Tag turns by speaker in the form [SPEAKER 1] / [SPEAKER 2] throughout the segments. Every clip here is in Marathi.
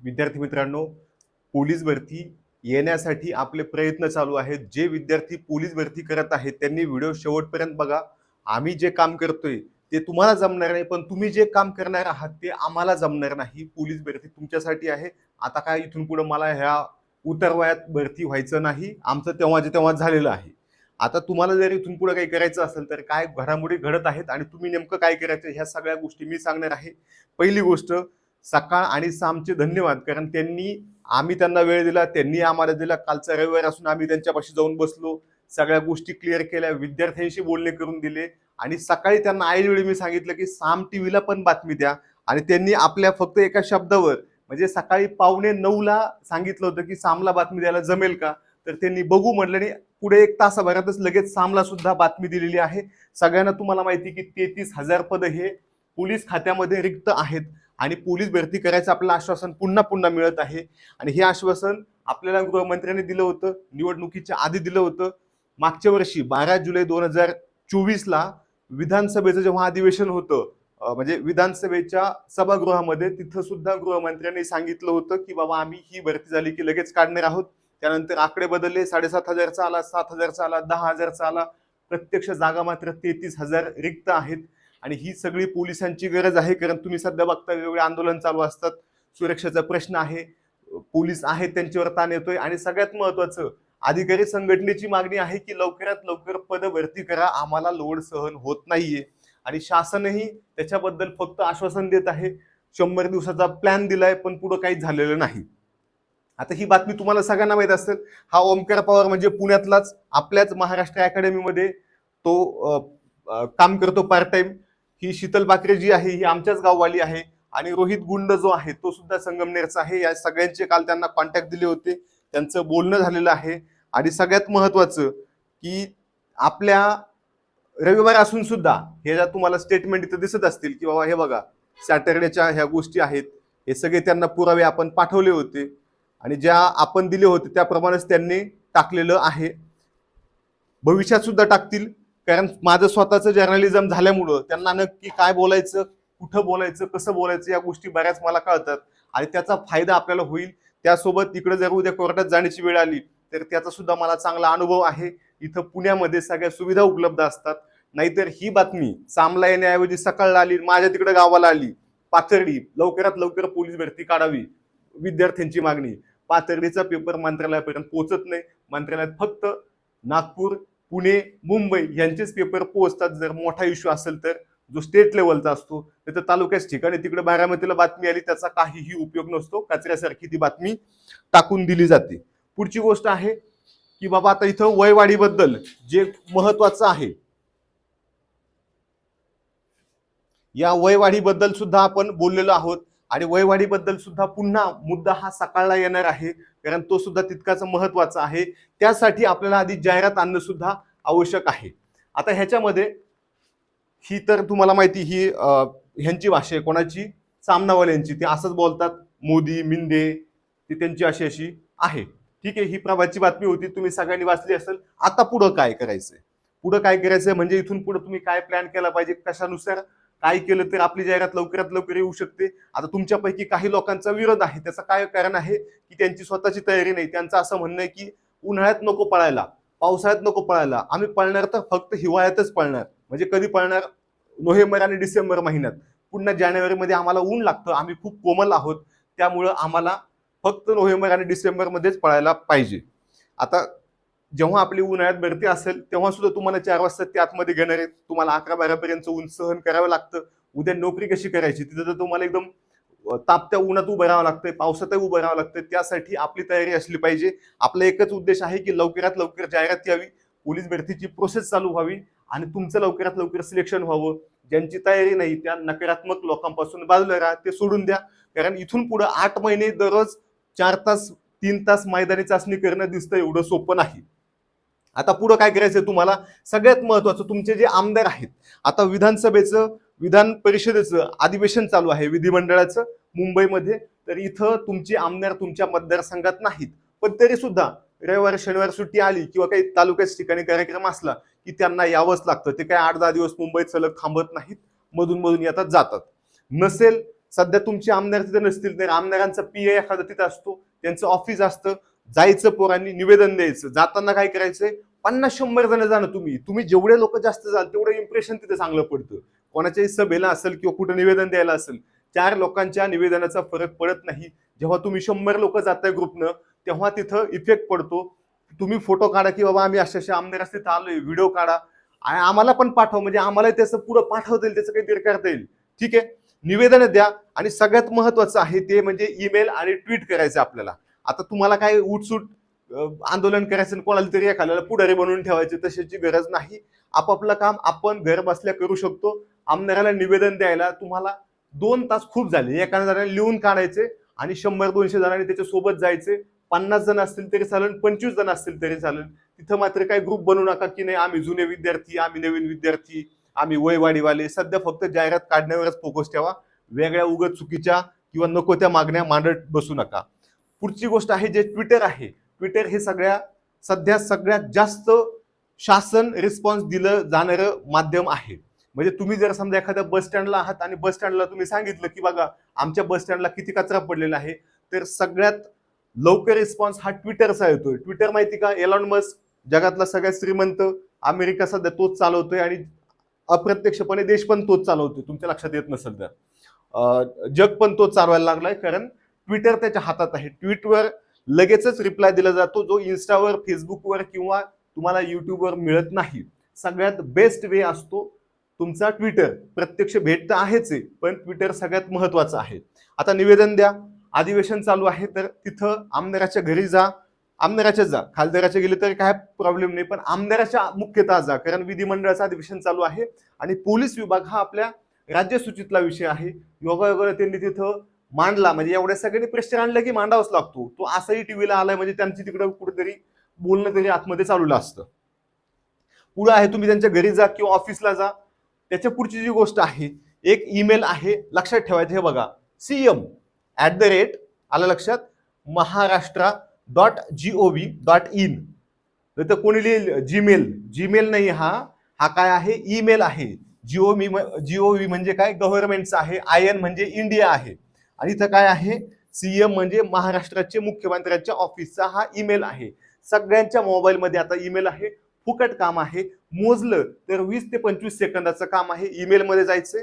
[SPEAKER 1] विद्यार्थी मित्रांनो पोलीस भरती येण्यासाठी आपले प्रयत्न चालू आहेत. जे विद्यार्थी पोलीस भरती करत आहेत त्यांनी व्हिडिओ शेवटपर्यंत बघा. आम्ही जे काम करतोय ते तुम्हाला जमणार नाही पण तुम्ही जे काम करणार आहात ते आम्हाला जमणार नाही. पोलीस भरती तुमच्यासाठी आहे. आता काय इथून पुढे मला ह्या उतरवयात भरती व्हायचं नाही. आमचं तेव्हा जे तेव्हा झालेलं आहे. आता तुम्हाला जर इथून पुढे काही करायचं असेल तर काय घडामोडी घडत आहेत आणि तुम्ही नेमकं काय करायचं ह्या सगळ्या गोष्टी मी सांगणार आहे. पहिली गोष्ट सकाळ आणि सामचे धन्यवाद. कारण त्यांनी आम्ही त्यांना वेळ दिला त्यांनी आम्हाला दिला. कालचा रविवार असून आम्ही त्यांच्यापाशी जाऊन बसलो. सगळ्या गोष्टी क्लिअर केल्या. विद्यार्थ्यांशी बोलणे करून दिले. आणि सकाळी त्यांना ऐनवेळी मी सांगितलं की साम टी व्हीला पण बातमी द्या. आणि त्यांनी आपल्या फक्त एका शब्दावर म्हणजे सकाळी पावणे नऊला सांगितलं होतं की सामला बातमी द्यायला जमेल का? तर त्यांनी बघू म्हटलं आणि पुढे एक तासाभरातच लगेच सामला सुद्धा बातमी दिलेली आहे. सगळ्यांना तुम्हाला माहिती की तेहतीस हजार पद हे पोलीस खात्यामध्ये रिक्त आहेत. आणि पोलीस भरती करायचं आपलं आश्वासन पुन्हा पुन्हा मिळत आहे. आणि हे आश्वासन आपल्याला गृहमंत्र्यांनी दिलं होतं निवडणुकीच्या आधी दिलं होतं. मागच्या वर्षी बारा जुलै दोन हजार चोवीसला विधानसभेचं जेव्हा अधिवेशन होतं म्हणजे विधानसभेच्या सभागृहामध्ये तिथं सुद्धा गृहमंत्र्यांनी सांगितलं होतं की बाबा आम्ही ही भरती झाली की लगेच काढणार आहोत. त्यानंतर आकडे बदलले साडेसात हजारचा आला सात हजारचा आला दहा हजारचा आला. प्रत्यक्ष जागा मात्र तेहतीस हजार रिक्त आहेत. आणि ही सगळी पोलिसांची गरज आहे कारण तुम्ही सध्या बघता वेगवेगळे आंदोलन चालू असतात. सुरक्षेचा प्रश्न आहे. पोलीस आहेत त्यांच्यावर ताण येतोय. आणि सगळ्यात महत्वाचं अधिकारी संघटनेची मागणी आहे की लवकरात लवकर पद भरती करा. आम्हाला लोड सहन होत नाहीये. आणि शासनही त्याच्याबद्दल फक्त आश्वासन देत आहे. शंभर दिवसाचा प्लॅन दिलाय पण पुढं काही झालेलं नाही. आता ही बातमी तुम्हाला सगळ्यांना माहीत असेल. हा ओमकार पवार म्हणजे पुण्यातलाच आपल्याच महाराष्ट्र अकॅडमीमध्ये तो आ, आ, काम करतो पार्ट टाइम ही शीतल बाकरे जी आहे ही आमच्याच गाववाली आहे आणि रोहित गुंड जो आहे तो सुद्धा संगमनेरचा आहे. या सगळ्यांचे काल त्यांना कॉन्टॅक्ट दिले होते. त्यांचं बोलणं झालेलं आहे. आणि सगळ्यात महत्वाचं की आपल्या रविवार असून सुद्धा हे ज्या तुम्हाला स्टेटमेंट इथं दिसत असतील की बाबा हे बघा सॅटर्डेच्या ह्या गोष्टी आहेत. हे सगळे त्यांना पुरावे आपण पाठवले होते. आणि ज्या आपण दिले होते त्याप्रमाणेच त्यांनी टाकलेलं आहे. भविष्यात सुद्धा टाकतील. कारण माझं स्वतःचं जर्नलिझम झाल्यामुळं त्यांना नक्की काय बोलायचं कुठं बोलायचं कसं बोलायचं या गोष्टी बऱ्याच मला कळतात. आणि त्याचा फायदा आपल्याला होईल. त्यासोबत तिकडे जर उद्या कोर्टात जाण्याची वेळ आली तर त्याचा सुद्धा मला चांगला अनुभव आहे. इथं पुण्यामध्ये सगळ्या सुविधा उपलब्ध असतात. नाहीतर ही बातमी सामला येण्याऐवजी सकाळला आली माझ्या तिकडे गावाला आली पाथर्डी लवकरात लवकर पोलीस भरती काढावी विद्यार्थ्यांची मागणी. पाथर्डीचा पेपर मंत्रालयापर्यंत पोहोचत नाही. मंत्रालयात फक्त नागपूर पुणे मुंबई यांचेच पेपर पोहोचतात. जर मोठा इश्यू असेल तर जो स्टेट लेवलचा असतो तर तालुक्याच ठिकाणी तिकडे बारामतीला बातमी आली त्याचा काहीही उपयोग नसतो. कचऱ्यासारखी ती बातमी टाकून दिली जाते. पुढची गोष्ट आहे की बाबा आता इथं वयवाढीबद्दल जे महत्वाचं आहे या वयवाढीबद्दल सुद्धा आपण बोललेलो आहोत. आणि वयवाढीबद्दल सुद्धा पुन्हा मुद्दा हा सकाळला येणार आहे. कारण तो सुद्धा तितकाच महत्त्वाचा आहे. त्यासाठी आपल्याला आधी जाहिरात आणणं सुद्धा आवश्यक आहे. आता ह्याच्यामध्ये ही तर तुम्हाला माहिती ही ह्यांची भाषा आहे. कोणाची? सामनावाल्यांची ते असंच बोलतात. मोदी मिंदे ती त्यांची अशी अशी आहे. ठीक आहे ही प्रभातची बातमी होती. तुम्ही सगळ्यांनी वाचली असेल. आता पुढं काय करायचंय? पुढं काय करायचंय? म्हणजे इथून पुढे तुम्ही काय प्लॅन केला पाहिजे? कशानुसार? काय केलं तर आपली जाहिरात लवकरात लवकर येऊ शकते. आता तुमच्यापैकी काही लोकांचा विरोध आहे. त्याचं काय कारण आहे की त्यांची स्वतःची तयारी नाही. त्यांचं असं म्हणणं आहे की उन्हाळ्यात नको पळायला पावसाळ्यात नको पळायला. आम्ही पळणार तर फक्त हिवाळ्यातच पळणार. म्हणजे कधी पळणार? नोव्हेंबर आणि डिसेंबर महिन्यात. पुन्हा जानेवारीमध्ये आम्हाला ऊन लागतं. आम्ही खूप कोमल आहोत. त्यामुळं आम्हाला फक्त नोव्हेंबर आणि डिसेंबरमध्येच पळायला पाहिजे. आता जेव्हा आपली उन्हाळ्यात भरती असेल तेव्हा सुद्धा तुम्हाला चार वाजता ते आतमध्ये घेणार आहेत. तुम्हाला अकरा बारापर्यंत ऊन सहन करावं लागतं. उद्या नोकरी कशी करायची? तिथं तर तुम्हाला एकदम तापत्या उन्हात उभं राहावं लागतंय पावसातही उभं राहावं लागतं त्यासाठी आपली तयारी असली पाहिजे. आपला एकच उद्देश आहे की लवकरात लवकर जाहिरात यावी पोलीस भरतीची प्रोसेस चालू व्हावी आणि तुमचं लवकरात लवकर सिलेक्शन व्हावं. ज्यांची तयारी नाही त्या नकारात्मक लोकांपासून बाजूला राहा ते सोडून द्या. कारण इथून पुढे आठ महिने दररोज चार तास तीन तास मैदानी चाचणी करणं दिसतं एवढं सोपं नाही. आता पुढं काय करायचं तुम्हाला? सगळ्यात महत्वाचं तुमचे जे आमदार आहेत आता विधानसभेचं विधान परिषदेचं अधिवेशन चालू आहे विधिमंडळाचं मुंबईमध्ये. तर इथं तुमचे आमदार तुमच्या मतदारसंघात नाहीत. पण तरी सुद्धा रविवार शनिवार सुट्टी आली किंवा काही तालुक्याच्या ठिकाणी कार्यक्रम असला की त्यांना यावंच लागतं. ते काय आठ दहा दिवस मुंबईत सलग थांबत नाहीत. मधून मधून येतात जातात. नसेल सध्या तुमचे आमदार तिथे नसतील तर आमदारांचा पी ए एखादा तिथं असतो त्यांचं ऑफिस असतं. जायचं पोरांनी निवेदन द्यायचं जाताना काय करायचंय? पन्नास शंभर जण जाणं तुम्ही. तुम्ही जेवढे लोक जास्त जाल तेवढं इम्प्रेशन तिथे चांगलं पडतं. कोणाच्याही सभेला असेल किंवा कुठं निवेदन द्यायला असेल चार लोकांच्या निवेदनाचा फरक पडत नाही. जेव्हा तुम्ही शंभर लोक जाताय ग्रुपनं तेव्हा तिथं इफेक्ट पडतो. तुम्ही फोटो काढा की बाबा आम्ही अशा अशा आमदार असते आलोय व्हिडिओ काढा. आणि आम्हाला पण पाठवा. म्हणजे आम्हाला त्याचं पुढं पाठवता येईल त्याचं काहीतरी करता येईल. ठीक आहे? निवेदन द्या. आणि सगळ्यात महत्वाचं आहे ते म्हणजे ईमेल आणि ट्विट करायचं आपल्याला. आता तुम्हाला काय उठसूट आंदोलन करायचं कोणाला तरी एखाद्याला पुढारी बनवून ठेवायचे तशाची गरज नाही. आपापलं काम आपण घर बसल्या करू शकतो. आमदाराला निवेदन द्यायला तुम्हाला दोन तास खूप झाले. एका जणांना लिहून काढायचे आणि शंभर दोनशे जणांनी त्याच्यासोबत जायचे. पन्नास जण असतील तरी चालेल पंचवीस जण असतील तरी चालेल. तिथं मात्र काही ग्रुप बनवू नका की नाही आम्ही जुने विद्यार्थी आम्ही नवीन विद्यार्थी आम्ही वयवाडीवाले सध्या फक्त जाहिरात काढण्यावरच फोकस ठेवा. वेगळ्या उगत चुकीच्या किंवा नको त्या मागण्या मांडत बसू नका. पुढची गोष्ट आहे जे ट्विटर आहे. ट्विटर हे सगळ्या सध्या सगळ्यात जास्त शासन रिस्पॉन्स दिलं जाणारं माध्यम आहे. म्हणजे तुम्ही जर समजा एखाद्या बस स्टँडला आहात आणि बस स्टँडला तुम्ही सांगितलं की बघा आमच्या बस स्टँडला किती कचरा पडलेला आहे तर सगळ्यात लवकर रिस्पॉन्स हा ट्विटरचा येतोय. ट्विटर माहिती का? एलॉन मस्क जगातला सगळ्यात श्रीमंत अमेरिका सध्या तोच चालवतोय आणि अप्रत्यक्षपणे देश पण तोच चालवतोय. तुमच्या लक्षात येत नसेल तर. जग पण तोच चालवायला लागलाय कारण ट्विटर त्याच्या हातात आहे. ट्विटवर लगेचच रिप्लाय दिला जातो जो इन्स्टावर फेसबुकवर किंवा तुम्हाला युट्यूबवर मिळत नाही. सगळ्यात बेस्ट वे असतो तुमचा ट्विटर प्रत्यक्ष भेट तर आहेच आहे पण ट्विटर सगळ्यात महत्वाचं आहे. आता निवेदन द्या. अधिवेशन चालू आहे तर तिथं आमदाराच्या घरी जा. आमदाराच्या जा. खासदाराच्या गेले तर काय प्रॉब्लेम नाही पण आमदाराच्या मुख्यतः जा. कारण विधिमंडळाचं अधिवेशन चालू आहे आणि पोलीस विभाग हा आपल्या राज्यसूचीतला विषय आहे. योगायोगाला त्यांनी तिथं मांडला. म्हणजे एवढ्या सगळ्यांनी प्रेशर आणलं की मांडावाच लागतो. तो असाही टीव्हीला आलाय म्हणजे त्यांची तिकडे कुठेतरी बोलणं तरी आतमध्ये चालूलं असतं. पुढं आहे तुम्ही त्यांच्या घरी जा किंवा ऑफिसला जा. त्याच्या पुढची जी गोष्ट आहे एक ईमेल आहे लक्षात ठेवायचं हे बघा. सीएम ॲट द रेट आलं लक्षात? Maharashtra dot G O V dot in तर कोणी लिहिल? जीमेल जीमेल नाही हा. हा काय आहे? ईमेल आहे. जिओ मी जिओ व्ही म्हणजे काय? गव्हर्नमेंटचा आहे. आय एन म्हणजे इंडिया आहे. आणि इथं काय आहे? सीएम म्हणजे महाराष्ट्राचे मुख्यमंत्र्यांच्या ऑफिसचा हा ईमेल आहे. सगळ्यांच्या मोबाईलमध्ये आता ईमेल आहे. फुकट काम आहे. मोजलं तर वीस ते पंचवीस सेकंदाचं काम आहे. ईमेलमध्ये जायचंय.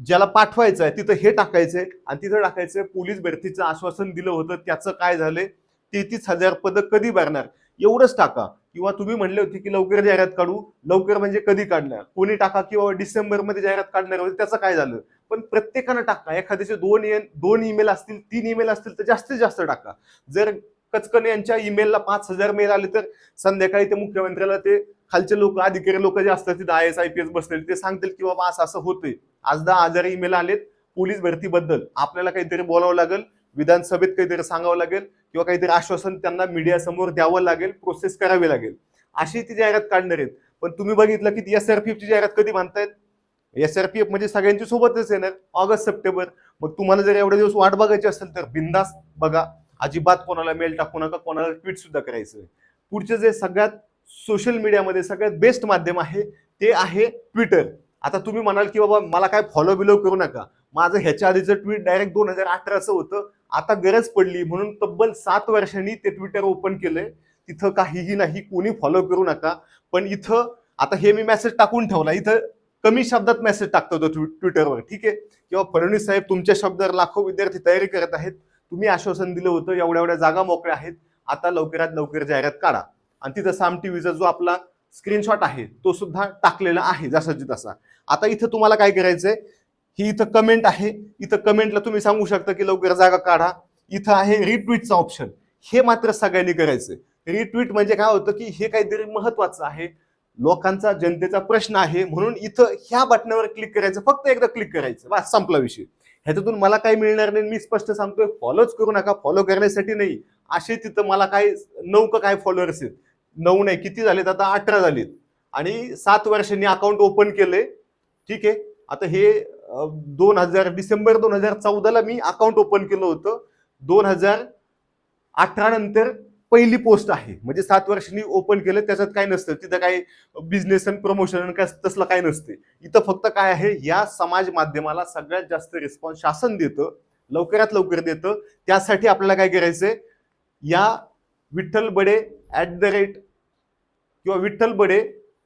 [SPEAKER 1] ज्याला पाठवायचं आहे तिथं हे टाकायचंय. आणि तिथं टाकायचंय पोलीस भरतीचं आश्वासन दिलं होतं. त्याचं काय झालंय? तेहतीस हजार पदक कधी भरणार? एवढंच टाका. किंवा तुम्ही म्हणले होते की लवकर जाहिरात काढू. लवकर म्हणजे कधी काढणार? कोणी टाका किंवा डिसेंबरमध्ये जाहिरात काढणार होते त्याचं काय झालं? पण प्रत्येकानं टाका. एखाद्याचे दोन ए- दोन ईमेल असतील तीन ईमेल असतील तर जास्तीत जास्त टाका. जर कचकन यांच्या ईमेलला पाच हजार मेल आले तर संध्याकाळी ते मुख्यमंत्र्याला ते खालचे लोक अधिकारी लोक जे असतात तिथे I S I P S बसलेले ते सांगतील की बाबा असं असं होतंय. आज दहा हजार ईमेल आलेत पोलीस भरतीबद्दल. आपल्याला काहीतरी बोलावं लागेल विधानसभेत काहीतरी सांगावं लागेल किंवा काहीतरी आश्वासन त्यांना मीडियासमोर द्यावं लागेल प्रोसेस करावी लागेल. अशी ती जाहिरात काढणार आहेत. पण तुम्ही बघितलं की एस आर पी एफची जाहिरात कधी बांधतायत एस आर पी एफ म्हणजे सगळ्यांची सोबतच येणार. August September. मग तुम्हाला जर एवढे दिवस वाट बघायची असेल तर बिंदास बघा. अजिबात कोणाला मेल टाकू नका कोणाला ट्विट सुद्धा करायचं पुढचे जे सगळ्यात सोशल मीडियामध्ये सगळ्यात बेस्ट माध्यम आहे ते आहे ट्विटर आता तुम्ही म्हणाल की बाबा मला काय फॉलो बिलो करू नका. माझं ह्याच्या आधीचं ट्विट डायरेक्ट दोन हजार अठराचं होतं. आता गरज पडली म्हणून तब्बल सात वर्षांनी ते ट्विटर ओपन केलंय. तिथं काहीही नाही कोणी फॉलो करू नका. पण इथं आता हे मी मेसेज टाकून ठेवला. इथं कमी शब्दात मेसेज टाकतो तो ट्विटरवर ठीक आहे? किंवा फडणवीस साहेब तुमच्या शब्दावर लाखो विद्यार्थी तयारी करत आहेत. तुम्ही आश्वासन दिलं होतं एवढ्या एवढ्या जागा मोकळ्या आहेत. आता लवकरात लवकर जाहिरात काढा. आणि तिथं साम टीव्हीचा जो आपला स्क्रीनशॉट आहे तो सुद्धा टाकलेला आहे जसाची तसा. आता इथं तुम्हाला काय करायचंय? ही इथं कमेंट आहे. इथं कमेंटला तुम्ही सांगू शकता की लवकर जागा काढा. इथं आहे रिट्विटचा ऑप्शन हे मात्र सगळ्यांनी करायचंय. रिट्विट म्हणजे काय होतं की हे काहीतरी महत्वाचं आहे. लोकांचा जनतेचा प्रश्न आहे म्हणून इथं ह्या बटनावर क्लिक करायचं फक्त एकदा क्लिक करायचं. बा संपला विषय. ह्याच्यातून मला काही मिळणार नाही मी स्पष्ट सांगतोय फॉलोच करू नका फॉलो करण्यासाठी नाही. असे तिथं मला काय नऊ का काय फॉलोअर्स आहेत. नऊ नाही किती झालेत? आता अठरा झालेत. आणि सात वर्षांनी अकाउंट ओपन केले ठीक आहे? आता हे दोन हजार डिसेंबर दोन हजार चौदाला मी अकाउंट ओपन केलं होतं. दोन हजार अठरा नंतर पहिली पोस्ट आहे. म्हणजे सात वर्षांनी ओपन केलं त्याच्यात काय नसतं. तिथं काही बिझनेस आणि प्रमोशन काय तसलं काय नसते. इथं फक्त काय आहे या समाज माध्यमाला सगळ्यात जास्त रिस्पॉन्स शासन देतं लवकरात लवकर देतं. त्यासाठी आपल्याला काय करायचंय? या Vitthal Bade at the rate किंवा विठ्ठल बडे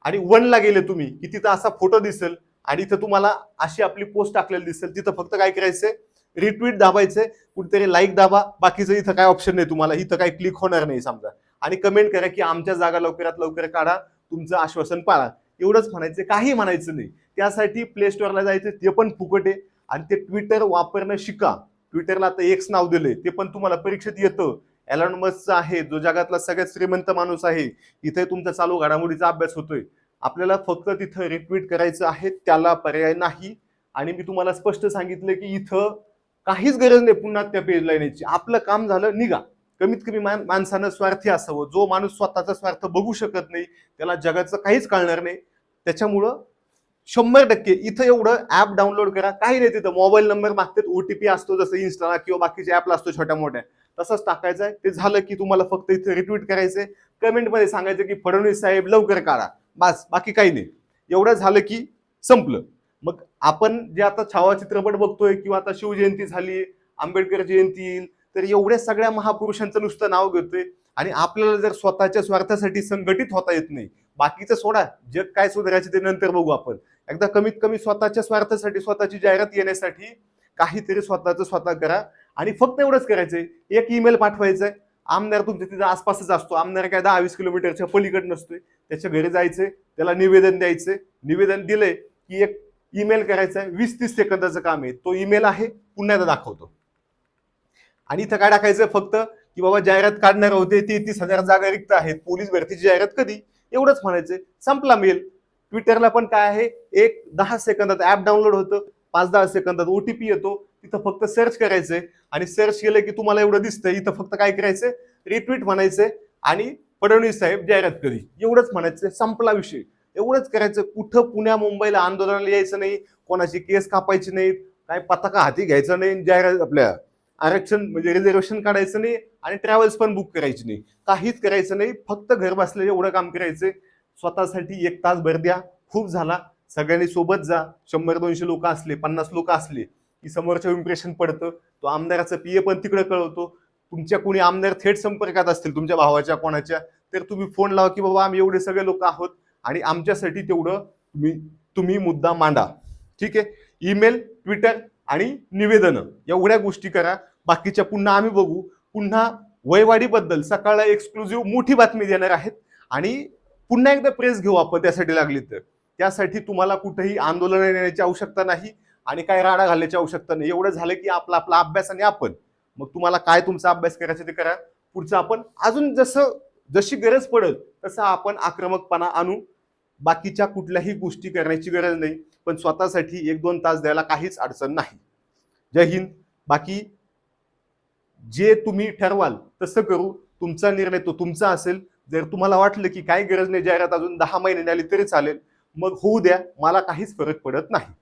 [SPEAKER 1] आणि वनला गेले तुम्ही की तिथं असा फोटो दिसेल आणि इथं तुम्हाला अशी आपली पोस्ट टाकलेली दिसेल. तिथं फक्त काय करायचंय? रिट्वीट दाबायचंय कुठेतरी लाईक दाबा. बाकीचं इथं काय ऑप्शन नाही तुम्हाला. इथं काय क्लिक होणार नाही समजा. आणि कमेंट करा की आमच्या जागा लवकरात लवकर काढा. तुमचं आश्वासन पाळा. एवढंच म्हणायचं काही म्हणायचं नाही. त्यासाठी प्ले स्टोअरला जायचं ते पण फुकट आहे. आणि ते ट्विटर वापरणं शिका. ट्विटरला आता एक्स नाव दिले ते पण तुम्हाला परीक्षेत येतं. एलॉन मस्कचं आहे. जो जगातला सगळ्यात श्रीमंत माणूस आहे. इथे तुमचा चालू घडामोडीचा अभ्यास होतोय. आपल्याला फक्त तिथं रिट्वीट करायचं आहे त्याला पर्याय नाही. आणि मी तुम्हाला स्पष्ट सांगितलं की इथं काहीच गरज नाही पुन्हा त्या पेजला येण्याची आपलं काम झालं निघा. कमीत कमी मान माणसानं स्वार्थी असावं. जो माणूस स्वतःचा स्वार्थ बघू शकत नाही त्याला जगाचं काहीच कळणार नाही. त्याच्यामुळं शंभर टक्के इथं एवढं ऍप डाउनलोड करा. काही नाही तिथं. मोबाईल नंबर मागतात ओटीपी असतो जसं इन्स्टाला किंवा बाकीचे ऍपला असतो छोट्या मोठ्या तसंच टाकायचं आहे. ते झालं की तुम्हाला फक्त इथे रिट्वीट करायचंय. कमेंटमध्ये सांगायचं की फडणवीस साहेब लवकर काढा. बस. बाकी काही नाही. एवढं झालं की संपलं. मग आपण जे आता छावा चित्रपट बघतोय किंवा आता शिवजयंती झाली आंबेडकर जयंती येईल तर एवढ्या सगळ्या महापुरुषांचं नुसतं नाव घेतोय आणि आपल्याला जर स्वतःच्या स्वार्थासाठी संघटित होता येत नाही. बाकीचं सोडा जग काय सुधारायचं ते नंतर बघू आपण. एकदा कमीत कमी स्वतःच्या स्वार्थासाठी स्वतःची जाहिरात येण्यासाठी काहीतरी स्वतःचं स्वतः करा आणि फक्त एवढंच करायचंय. एक ईमेल पाठवायचंय. आमदार तुमच्या तिथं आसपासच असतो. आमदार काय दहा वीस किलोमीटरच्या पलीकडे नसतोय. त्याच्या घरी जायचंय. त्याला निवेदन द्यायचंय. निवेदन दिलंय की एक ईमेल करायचा आहे वीस तीस सेकंदाचं काम आहे. तो ईमेल आहे पुन्हा एकदा दाखवतो. आणि इथं काय टाकायचं फक्त की बाबा जाहिरात काढणार होते ते तीस हजार जागा रिक्त आहेत पोलीस भरतीची जाहिरात कधी? एवढंच म्हणायचं संपला मेल. ट्विटरला पण काय आहे? एक दहा सेकंदात ऍप डाउनलोड होतं पाच दहा सेकंदात ओटीपी येतो तिथं फक्त सर्च करायचंय. आणि सर्च केलं की तुम्हाला एवढं दिसतंय इथं फक्त काय करायचंय? रिट्वीट म्हणायचंय. आणि फडणवीस साहेब जाहिरात कधी? एवढंच म्हणायचं संपला विषय. एवढंच करायचं. कुठं पुण्या मुंबईला आंदोलनाला यायचं नाही कोणाची केस कापायची नाहीत काय पताका हाती घ्यायचं नाही जाहिरात आपल्या आरक्षण म्हणजे रिझर्वेशन काढायचं नाही आणि ट्रॅव्हल्स पण बुक करायची नाही. काहीच करायचं नाही फक्त घर बसल्या एवढं काम करायचं. स्वतःसाठी एक तास भर द्या खूप झाला. सगळ्यांनी सोबत जा. शंभर दोनशे लोक असले पन्नास लोक असले की समोरच्या इम्प्रेशन पडतं. तो आमदाराचं पी ए पण तिकडे कळवतो. तुमच्या कोणी आमदार थेट संपर्कात असतील तुमच्या भावाच्या कोणाच्या तर तुम्ही फोन लावा की बाबा आम्ही एवढे सगळे लोक आहोत. आणि आमच्यासाठी तेवढं तुम्ही तुम्ही मुद्दा मांडा. ठीक आहे? ईमेल ट्विटर आणि निवेदनं. एवढ्या गोष्टी करा. बाकीच्या पुन्हा आम्ही बघू. पुन्हा वयवाढीबद्दल सकाळला एक्सक्लुझिव्ह मोठी बातमी देणार आहेत. आणि पुन्हा एकदा प्रेस घेऊ आपण त्यासाठी लागली तर. त्यासाठी तुम्हाला कुठेही आंदोलन येण्याची आवश्यकता नाही आणि काय राडा घालण्याची आवश्यकता नाही. एवढं झालं की आपला आपला अभ्यास आणि आपण. मग तुम्हाला काय तुमचा अभ्यास करायचा ते करा. पुढचं आपण अजून जसं जशी गरज पडेल तसं आपण आक्रमकपणा आणू. बाकीच्या कुठल्याही गोष्टी करण्याची गरज नाही पण स्वतःसाठी एक दोन तास द्यायला काहीच अडचण नाही. जय हिंद. बाकी जे तुम्ही ठरवाल तसं करू. तुमचा निर्णय तो तुमचा असेल. जर तुम्हाला वाटलं की काही गरज नाही जाहिरात अजून दहा महिने आली तरी चालेल. मग होऊ द्या मला काहीच फरक पडत नाही.